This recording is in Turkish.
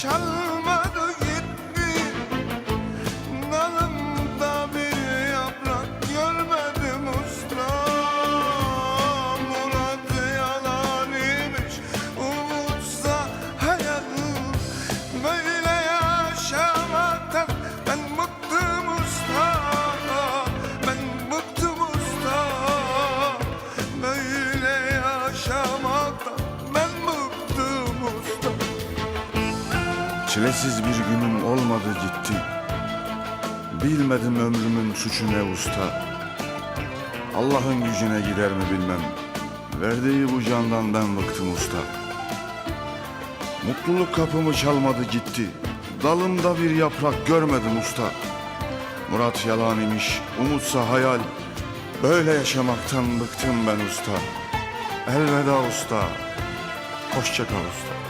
çalmadı Çilesiz bir günüm olmadı gitti. Bilmedim ömrümün suçu ne usta. Allah'ın gücüne gider mi bilmem. Verdiği bu candan ben bıktım usta. Mutluluk kapımı çalmadı gitti. Dalımda bir yaprak görmedim usta. Murat yalan imiş, umutsa hayal. Böyle yaşamaktan bıktım ben usta. Elveda usta. Hoşça kal usta